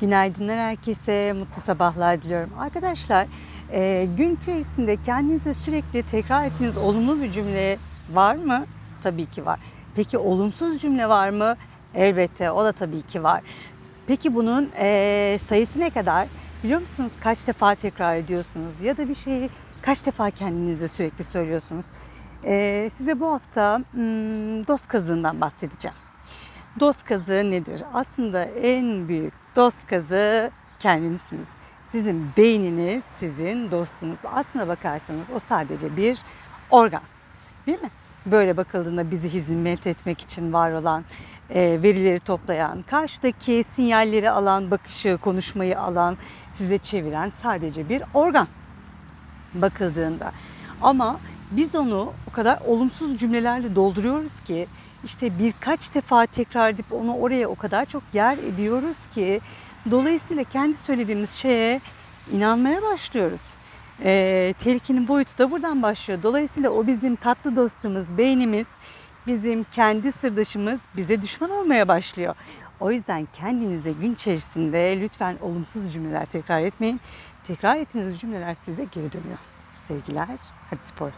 Günaydınlar herkese, mutlu sabahlar diliyorum. Arkadaşlar, e, gün içerisinde kendinize sürekli tekrar ettiğiniz olumlu bir cümle var mı? Tabii ki var. Peki olumsuz cümle var mı? Elbette, o da tabii ki var. Peki bunun e, sayısı ne kadar? Biliyor musunuz kaç defa tekrar ediyorsunuz? Ya da bir şeyi kaç defa kendinize sürekli söylüyorsunuz? E, size bu hafta hmm, dost kazığından bahsedeceğim. Dost kazığı nedir? Aslında en büyük dost kazığı kendinizsiniz. Sizin beyniniz sizin dostunuz. Aslına bakarsanız o sadece bir organ. Değil mi? Böyle bakıldığında bizi hizmet etmek için var olan, e, verileri toplayan, karşıdaki sinyalleri alan, bakışı, konuşmayı alan, size çeviren sadece bir organ bakıldığında. Ama biz onu o kadar olumsuz cümlelerle dolduruyoruz ki işte birkaç defa tekrar edip onu oraya o kadar çok yer ediyoruz ki dolayısıyla kendi söylediğimiz şeye inanmaya başlıyoruz. Ee, tehlikenin boyutu da buradan başlıyor. Dolayısıyla o bizim tatlı dostumuz, beynimiz, bizim kendi sırdaşımız bize düşman olmaya başlıyor. O yüzden kendinize gün içerisinde lütfen olumsuz cümleler tekrar etmeyin. Tekrar ettiğiniz cümleler size geri dönüyor. Sevgiler, hadi spor.